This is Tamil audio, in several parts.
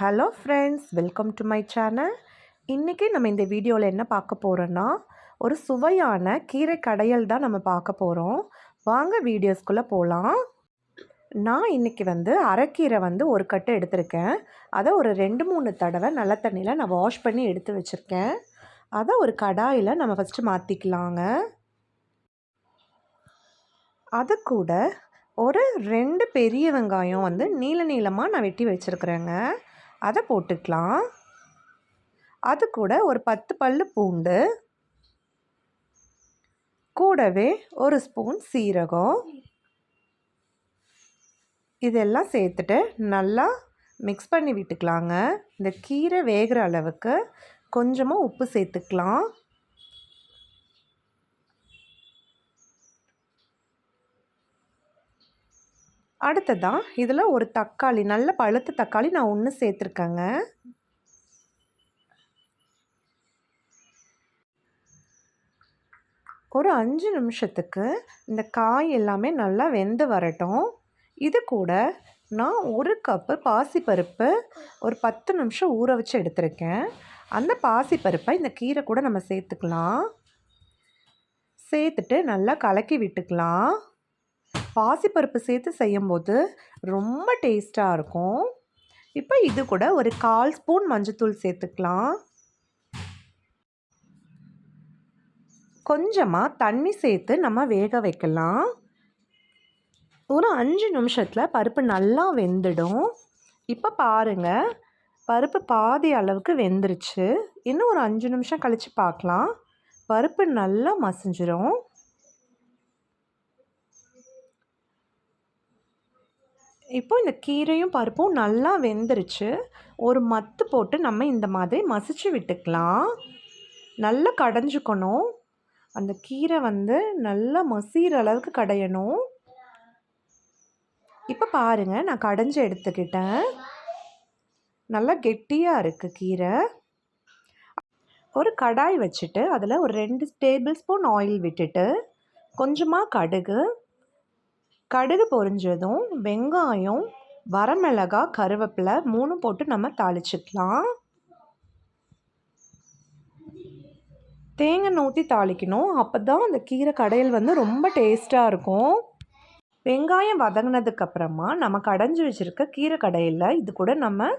Hello friends welcome to my channel இன்றைக்கி நம்ம இந்த வீடியோவில் என்ன பார்க்க போகிறோன்னா ஒரு சுவையான கீரை கடையல் தான் நம்ம பார்க்க போகிறோம் வாங்க வீடியோஸ்குள்ளே போகலாம் நான் இன்றைக்கி வந்து அரைக்கீரை வந்து ஒரு கட்டு எடுத்திருக்கேன். அதை ஒரு ரெண்டு மூணு தடவை நல்ல தண்ணியில் நான் வாஷ் பண்ணி எடுத்து வச்சுருக்கேன். அதை ஒரு கடாயில் நம்ம ஃபஸ்ட்டு மாற்றிக்கலாங்க அது கூட ஒரு ரெண்டு பெரிய வெங்காயம் வந்து நீள நீளமாக நான் வெட்டி வச்சுருக்குறேங்க. அதை போட்டுக்கலாம். அது கூட ஒரு பத்து பல் பூண்டு. கூடவே ஒரு ஸ்பூன் சீரகம். இதெல்லாம் சேர்த்துட்டு நல்லா மிக்ஸ் பண்ணி விட்டுக்கலாங்க. இந்த கீரை வேகிற அளவுக்கு கொஞ்சமாக உப்பு சேர்த்துக்கலாம். அடுத்ததாக இதில் ஒரு தக்காளி நல்ல பழுத்த தக்காளி நான் ஒன்று சேர்த்துருக்கேங்க. ஒரு அஞ்சு நிமிஷத்துக்கு இந்த காய் எல்லாமே நல்லா வெந்து வரட்டும். இது கூட நான் ஒரு கப்பு பாசிப்பருப்பு ஒரு பத்து நிமிஷம் ஊற வச்சு எடுத்திருக்கேன். அந்த பாசிப்பருப்பை இந்த கீரை கூட நம்ம சேர்த்துக்கலாம். சேர்த்துட்டு நல்லா கலக்கி விட்டுக்கலாம். பாசிப்பருப்பு சேர்த்து செய்யும்போது ரொம்ப டேஸ்ட்டாக இருக்கும். இப்போ இது கூட ஒரு கால் ஸ்பூன் மஞ்சத்தூள் சேர்த்துக்கலாம். கொஞ்சமாக தண்ணி சேர்த்து நம்ம வேக வைக்கலாம். ஒரு அஞ்சு நிமிஷத்தில் பருப்பு நல்லா வெந்துடும். இப்போ பாருங்கள் பருப்பு பாதி அளவுக்கு வெந்துருச்சு. இன்னும் ஒரு அஞ்சு நிமிஷம் கழித்து பார்க்கலாம். பருப்பு நல்லா மசிஞ்சிரும். இப்போ இந்த கீரையும் பருப்பும் நல்லா வெந்துருச்சு. ஒரு மத்து போட்டு நம்ம இந்த மாதிரி மசிச்சு விட்டுக்கலாம். நல்லா கடைஞ்சிக்கணும். அந்த கீரை வந்து நல்லா மசிகிற அளவுக்கு கடையணும். இப்போ பாருங்கள் நான் கடைஞ்சி எடுத்துக்கிட்டேன். நல்லா கெட்டியாக இருக்குது கீரை. ஒரு கடாய் வச்சுட்டு அதில் ஒரு ரெண்டு டேபிள் ஸ்பூன் ஆயில் விட்டுட்டு கொஞ்சமாக கடுகு கடுகு பொரிஞ்சதும் வெங்காயம் வரமிளகா கருவேப்பிலை மூணு போட்டு நம்ம தாளிச்சிக்கலாம். தேங்காய் ஊற்றி தாளிக்கணும். அப்போ தான் அந்த கீரை கடையில் வந்து ரொம்ப டேஸ்ட்டாக இருக்கும். வெங்காயம் வதங்கினதுக்கப்புறமா நம்ம கடைஞ்சி வச்சுருக்க கீரை கடையில் இது கூட நம்ம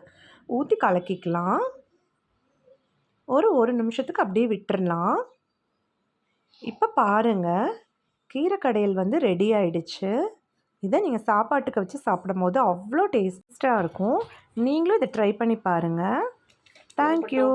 ஊற்றி கலக்கிக்கலாம். ஒரு ஒரு நிமிஷத்துக்கு அப்படியே விட்டுறலாம். இப்போ பாருங்கள் கீரை கடையில் வந்து ரெடி ஆயிடுச்சு. இதை நீங்கள் சாப்பாட்டுக்கு வச்சு சாப்பிடும் போது அவ்வளோ டேஸ்ட்டாக இருக்கும். நீங்களும் இதை ட்ரை பண்ணி பாருங்கள் தேங்க்யூ